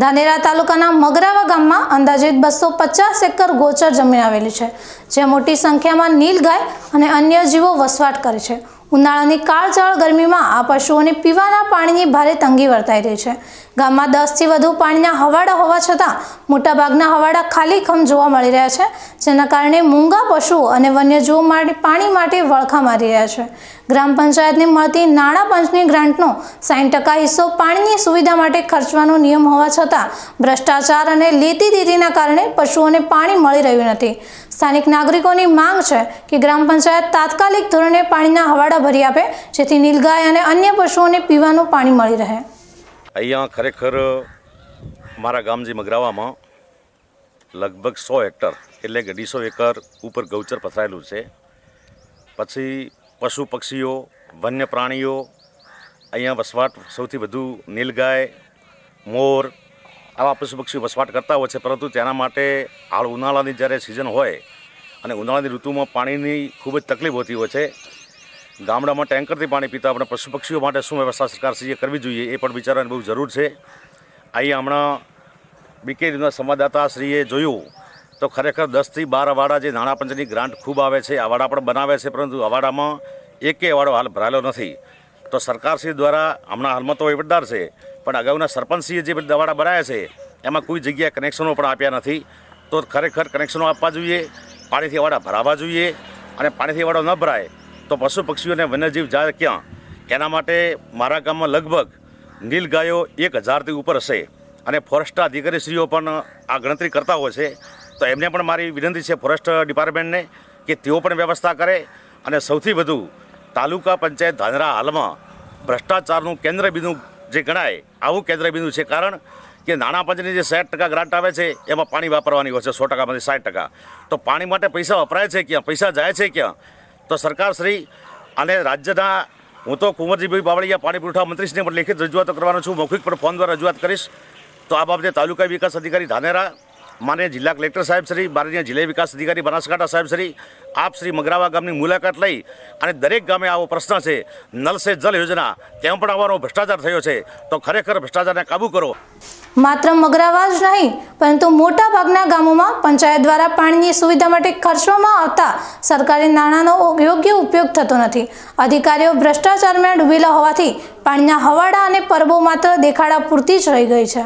ધાનેરા તાલુકાના મગરાવા ગામમાં અંદાજિત બસો પચાસ એકર ગોચર જમીન આવેલી છે જ્યાં મોટી સંખ્યામાં નીલગાય અને અન્ય જીવો વસવાટ કરે છે. ઉનાળાની કાળઝાળ ગરમીમાં આ પશુઓને પીવાના પાણીની ભારે તંગી વર્તાઈ રહી છે. ગામમાં દસથી વધુ પાણીના હવાડા હોવા છતાં મોટાભાગના હવાડા ખાલી ખમ જોવા મળી રહ્યા છે, જેના કારણે મૂંગા પશુઓ અને વન્યજીવો માટે પાણી માટે વળખા મારી રહ્યા છે. ગ્રામ પંચાયતને મળતી નાણાં પંચની ગ્રાન્ટનો સાઈઠ ટકા હિસ્સો પાણીની સુવિધા માટે ખર્ચવાનો નિયમ હોવા છતાં ભ્રષ્ટાચાર અને લેતી દેતીના કારણે પશુઓને પાણી મળી રહ્યું નથી. સ્થાનિક નાગરિકોની માંગ છે કે ગ્રામ પંચાયત તાત્કાલિક ધોરણે પાણીના હવાડા ભરી આપે, જેથી નીલગાય અને અન્ય પશુઓને પીવાનું પાણી મળી રહે. અહીંયા ખરેખર મારા ગામ મગરાવામાં લગભગ સો હેક્ટર, એટલે કે અઢીસો એકર ઉપર ગૌચર પથરાયેલું છે. પછી પશુ પક્ષીઓ વન્ય પ્રાણીઓ અહીંયા વસવાટ સૌથી વધુ નીલગાય મોર, આવા પશુ પક્ષીઓ વસવાટ કરતા હોય છે, પરંતુ તેના માટે હાલ ઉનાળાની જ્યારે સિઝન હોય અને ઉનાળાની ઋતુમાં પાણીની ખૂબ જ તકલીફ હોતી હોય છે, ગામડામાં ટેન્કરથી પાણી પીતા આપણે પશુ પક્ષીઓ માટે શું વ્યવસ્થા સરકારશ્રીએ કરવી જોઈએ એ પણ વિચારવાની બહુ જરૂર છે. અહીંયા હમણાં બીકેડીના સંવાદદાતાશ્રીએ જોયું તો ખરેખર દસથી બાર અવાડા જે નાણાં પંચની ગ્રાન્ટ ખૂબ આવે છે અવાડા પણ બનાવે છે, પરંતુ અવાડામાં એકે અવાડો હાલ ભરાયેલો નથી. તો સરકારશ્રી દ્વારા હમણાં હાલમાં તો વહીવટદાર છે, પણ અગાઉના સરપંચશ્રીએ જે બધા અવાડા બનાવ્યા છે, એમાં કોઈ જગ્યાએ કનેક્શનો પણ આપ્યા નથી. તો ખરેખર કનેક્શનો આપવા જોઈએ, પાણીથી અવાડા ભરાવા જોઈએ, અને પાણીથી અવાડો ન ભરાય, તો પશુ પક્ષીઓને વન્યજીવ જાય ક્યાં? એના માટે મારા ગામમાં લગભગ નીલગાયો એક હજારથી ઉપર હશે. અને ફોરેસ્ટ અધિકારીશ્રીઓ પણ આ ગણતરી કરતા હોય છે. તો એમને પણ મારી વિનંતી છે ફોરેસ્ટ ડિપાર્ટમેન્ટને કે તેઓ પણ વ્યવસ્થા કરે અને સૌથી વધુ તાલુકા પંચાયત ધાંધરા હાલમાં ભ્રષ્ટાચારનું કેન્દ્ર બિંદુ જે ગણાય, આવું કેન્દ્રબિંદુ છે. કારણ કે નાણાં પંચની જે સાઠ ટકા ગ્રાન્ટ આવે છે, એમાં પાણી વાપરવાની હોય છે, સો ટકામાંથી સાઠ ટકા. તો પાણી માટે પૈસા વપરાય છે ક્યાં? પૈસા જાય છે ક્યાં? તો સરકારશ્રી અને રાજ્યના, હું તો કુંવરજીભાઈ બાવળીયા પાણી પુરવઠા મંત્રીશ્રીને પણ લેખિત રજૂઆતો કરવાનો છું. મૌખિક પર ફોન દ્વારા રજૂઆત કરીશ. તો આ બાબતે તાલુકા વિકાસ અધિકારી ધાનેરા માન્ય જિલ્લા કલેક્ટર સાહેબ શ્રી, માનનીય જિલ્લા વિકાસ અધિકારી બનાસકાંઠા સાહેબ શ્રી, આપ શ્રી મગરાવા ગામની મુલાકાત લઈ અને દરેક ગામે આવો પ્રશ્ન છે, નલ સે જલ યોજના, તેમાં પણ આવવાનો ભ્રષ્ટાચાર થયો છે, તો ખરેખર ભ્રષ્ટાચારને કાબૂ કરો. માત્ર મગરાવા જ નહીં, પરંતુ મોટા ભાગના ગામોમાં પંચાયત દ્વારા પાણીની સુવિધા માટે ખર્ચવામાં આવતા સરકારી નાણાંનો યોગ્ય ઉપયોગ થતો નથી. અધિકારીઓ ભ્રષ્ટાચારમાં ડૂબેલા હોવાથી પાણીના હવાડા અને પરબો માત્ર દેખાડા પૂરતી જ રહી ગઈ છે.